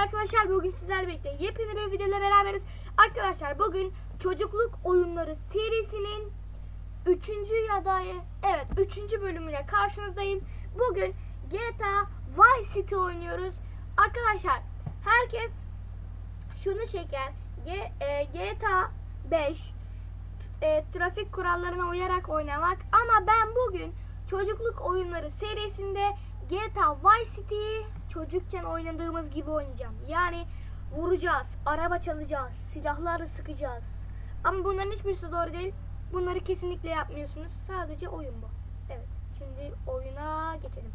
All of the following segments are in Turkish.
arkadaşlar bugün sizlerle birlikte yepyeni bir videoyla beraberiz. Arkadaşlar bugün çocukluk oyunları serisinin 3. ya da evet 3. bölümüyle karşınızdayım. Bugün GTA Vice City oynuyoruz. Arkadaşlar herkes şunu çeker. G- e, GTA 5 e, trafik kurallarına uyarak oynamak ama ben bugün çocukluk oyunları serisinde GTA Vice City'yi çocukken oynadığımız gibi oynayacağım. Yani vuracağız, araba çalacağız, silahları sıkacağız. Ama bunların hiçbirisi doğru değil. Bunları kesinlikle yapmıyorsunuz. Sadece oyun bu. Evet. Şimdi oyuna geçelim.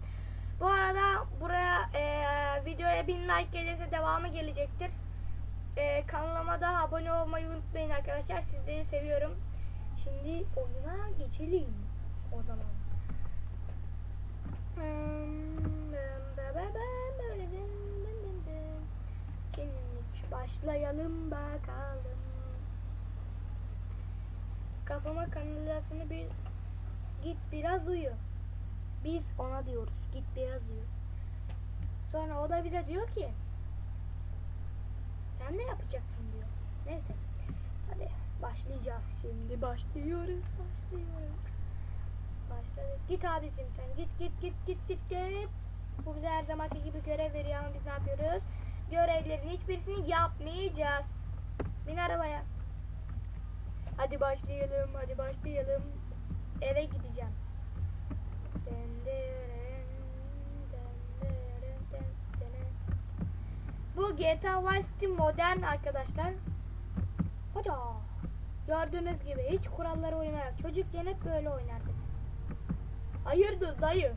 Bu arada buraya e, videoya 1000 like gelirse devamı gelecektir. E, kanalıma da abone olmayı unutmayın arkadaşlar. Sizleri seviyorum. Şimdi oyuna geçelim. O zaman. Şimdi başlayalım bakalım. Kafama kanalizasyonu bir git biraz uyu. Biz ona diyoruz git biraz uyu. Sonra o da bize diyor ki sen ne yapacaksın diyor. Neyse. Hadi başlayacağız şimdi. Başlıyoruz. Başlıyoruz. Başladık. Git abisim sen. Git git git git git git. Bu bize her zamanki gibi görev veriyor ama biz ne yapıyoruz? Görevlerin hiçbirisini yapmayacağız. Bin arabaya. Hadi başlayalım. Hadi başlayalım. Eve gideceğim. Bu GTA Vice City modern arkadaşlar. Hoca. Gördüğünüz gibi hiç kuralları oynayarak çocukken hep böyle oynardık. Hayırdır dayı?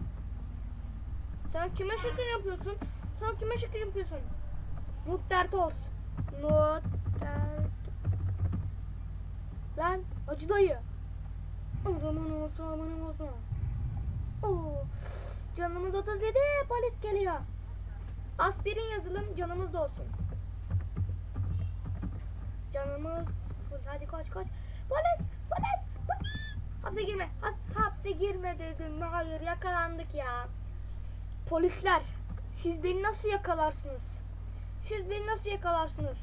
Sen kime şekil yapıyorsun? Sen kime şekil yapıyorsun? Muhtar toz. Muhtar. Lan acı dayı. O zaman olsun aman olsun. Oo, canımız 37 polis geliyor. Aspirin yazılım canımız da olsun. Canımız full. Hadi koş koş. Polis polis. Hapse girme. Ha- hapse girme dedim. Hayır yakalandık ya. Polisler siz beni nasıl yakalarsınız? Siz beni nasıl yakalarsınız?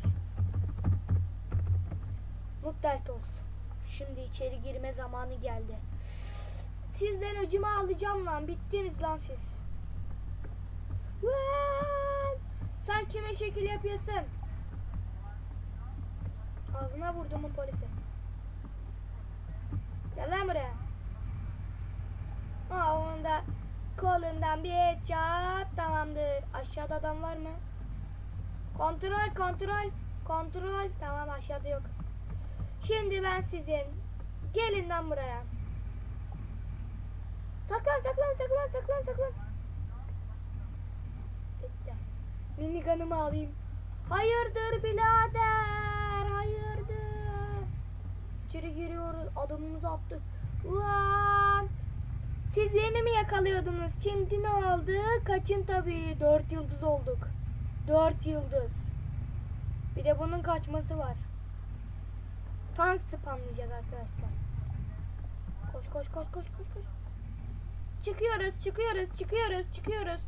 Muhtar Toz. Şimdi içeri girme zamanı geldi. Sizden öcümü alacağım lan. Bittiniz lan siz. Lan! Sen kime şekil yapıyorsun? Ağzına vurdum bu polise. Gel lan buraya. Aa onun da kolundan bir headshot tamamdır. Aşağıda adam var mı? Kontrol kontrol kontrol tamam aşağıda yok. Şimdi ben sizin gelin lan buraya. Saklan saklan saklan saklan saklan. Bitti. Minigun'ımı alayım. Hayırdır birader? Hayırdır? İçeri giriyoruz. Adamımızı attık. Ulan! Siz yeni mi yakalıyordunuz? Şimdi ne oldu? Kaçın tabii. Dört yıldız olduk. Dört yıldız. Bir de bunun kaçması var. Tank spamlayacak arkadaşlar. Koş koş koş koş koş koş. Çıkıyoruz, çıkıyoruz, çıkıyoruz, çıkıyoruz.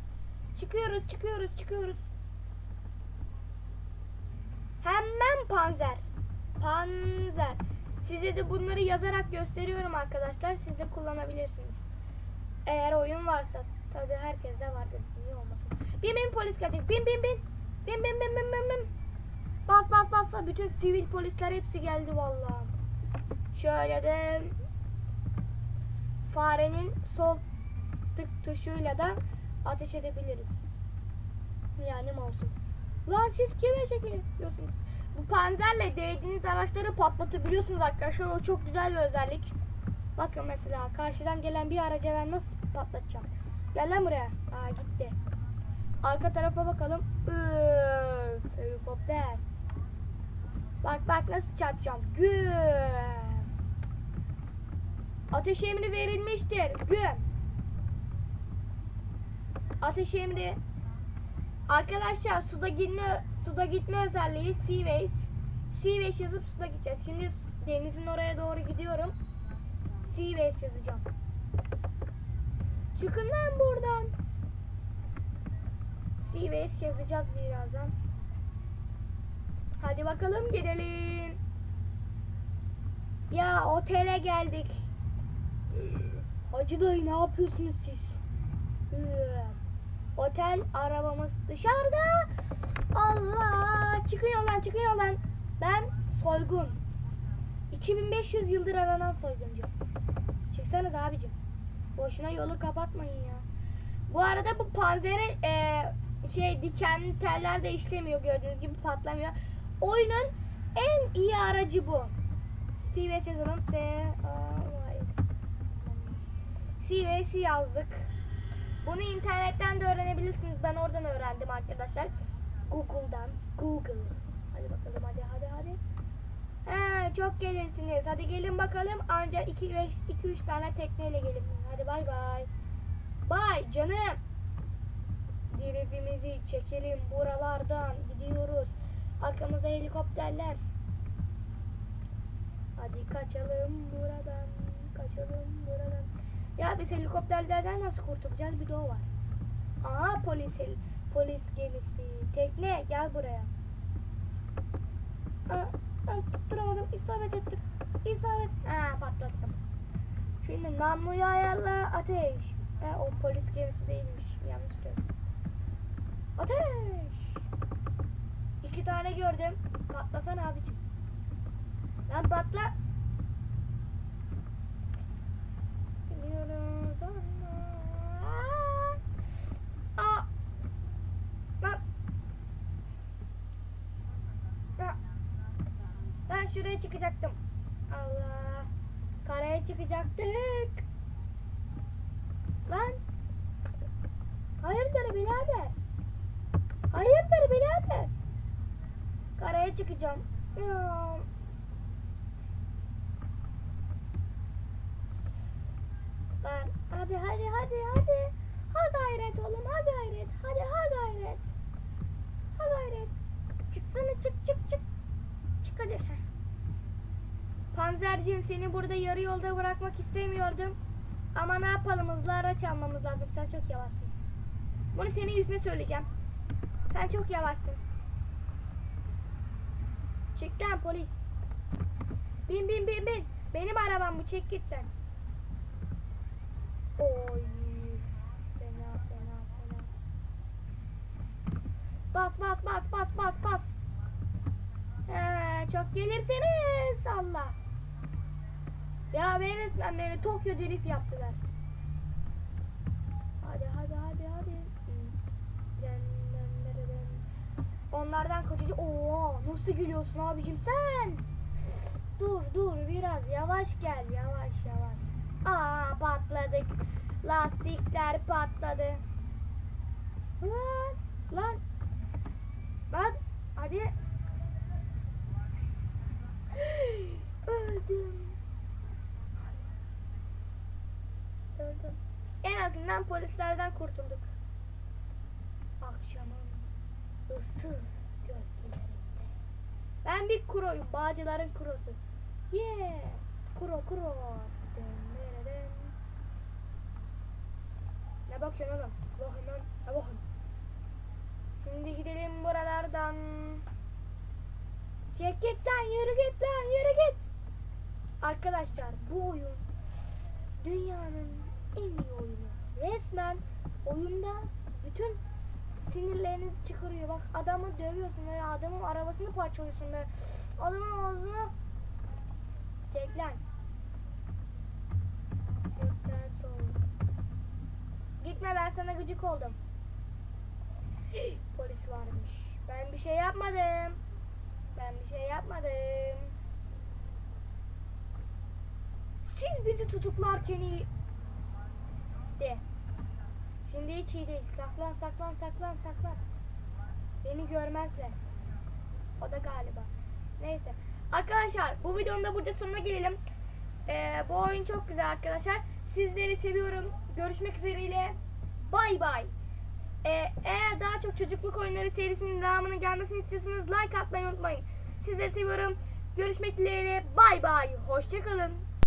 Çıkıyoruz, çıkıyoruz, çıkıyoruz. Hemen panzer. Panzer. Size de bunları yazarak gösteriyorum arkadaşlar. Siz de kullanabilirsiniz. Eğer oyun varsa. Tabi herkeste vardır. Niye olmasın? Bin bin polis gelecek. Bin bin bin. Bin bin bin bin bin bin. Bas bas bas. Bütün sivil polisler hepsi geldi vallahi. Şöyle de farenin sol tık tuşuyla da ateş edebiliriz. Yani mouse'um. Lan siz kime şekil yapıyorsunuz? Bu panzerle değdiğiniz araçları patlatabiliyorsunuz arkadaşlar. O çok güzel bir özellik. Bakın mesela karşıdan gelen bir araca ben nasıl patlatacağım. Gel lan buraya. Aa gitti. Arka tarafa bakalım. Üf, helikopter. Bak bak nasıl çarpacağım. Güm. Ateş emri verilmiştir. Güm. Ateş emri. Arkadaşlar suda gitme suda gitme özelliği Seaways. Seaways yazıp suda gideceğiz. Şimdi denizin oraya doğru gidiyorum. Seaways yazacağım. Çıkın lan buradan. Seaways yazacağız birazdan. Hadi bakalım gidelim. Ya otele geldik. Hacı dayı ne yapıyorsunuz siz? Otel arabamız dışarıda. Allah çıkın yoldan çıkın yoldan. Ben soygun. 2500 yıldır aranan soyguncu. Çıksanız abicim. Boşuna yolu kapatmayın ya. Bu arada bu panzere e, şey dikenli teller de işlemiyor gördüğünüz gibi patlamıyor. Oyunun en iyi aracı bu. CVS yazalım. S CVS yazdık. Bunu internetten de öğrenebilirsiniz. Ben oradan öğrendim arkadaşlar. Google'dan. Google. Hadi bakalım hadi hadi hadi. He, çok gelirsiniz. Hadi gelin bakalım. Ancak 2 2 3 tane tekneyle gelirsiniz. Hadi bay bay. Bay canım. Dirifimizi çekelim buralardan. Gidiyoruz. Arkamızda helikopterler. Hadi kaçalım buradan. Kaçalım buradan. Ya biz helikopterlerden nasıl kurtulacağız? Bir de o var. Aha polis polis gemisi. Tekne gel buraya. Aa, ben tutturamadım. İsabet ettim. İsabet. Ha patlattım. Şimdi namluyu ayarla ateş. Ha, o polis gemisi değilmiş. Yanlış söyledim. Ateş. İki tane gördüm. Patlasana abicim. Lan patla. Şuraya çıkacaktım. Allah. Karaya çıkacaktık. Lan. Hayırdır birader? Hayırdır birader? Karaya çıkacağım. Lan hadi hadi hadi hadi. Ha gayret oğlum ha gayret. Hadi ha gayret. Ha gayret. Çıksana çık çık çık. Çık hadi. Panzerciğim seni burada yarı yolda bırakmak istemiyordum. Ama ne yapalım hızlı araç almamız lazım. Sen çok yavaşsın. Bunu senin yüzüne söyleyeceğim. Sen çok yavaşsın. Çık lan polis. Bin bin bin bin. Benim arabam bu çek git sen. Oy. Fena fena fena. Bas bas bas bas bas bas. He, çok gelirseniz Allah. Ya beni resmen beni Tokyo drift yaptılar. Onlardan kaçıcı. Oo, nasıl gülüyorsun abicim sen? Dur dur biraz yavaş gel yavaş yavaş. Aa patladık. Lastikler patladı. Lan lan. Lan hadi. Öldüm. Öldüm. En azından polislerden kurtulduk. Issız gölgelerinde. Ben bir kuroyum. Bağcıların kurosu. Yeah. Kuro kuro. Ne bakıyorsun oğlum? Bakın. Ne bakın? Şimdi gidelim buralardan. Çek git lan yürü git lan yürü git. Arkadaşlar bu oyun dünyanın en iyi oyunu. Resmen oyunda bütün sinirlerinizi çıkarıyor. Bak adamı dövüyorsun veya adamın arabasını parçalıyorsun ve adamın ağzını çek. Gitme ben sana gıcık oldum. Polis varmış. Ben bir şey yapmadım. Ben bir şey yapmadım. Siz bizi tutuklarken iyi... De. Şimdi hiç iyi değil. Saklan saklan saklan saklan. Beni görmezler. O da galiba. Neyse. Arkadaşlar bu videonun da burada sonuna gelelim. Ee, bu oyun çok güzel arkadaşlar. Sizleri seviyorum. Görüşmek üzereyle. Bay bay. Ee, eğer daha çok çocukluk oyunları serisinin devamının gelmesini istiyorsanız like atmayı unutmayın. Sizleri seviyorum. Görüşmek dileğiyle. Bay bay. Hoşçakalın.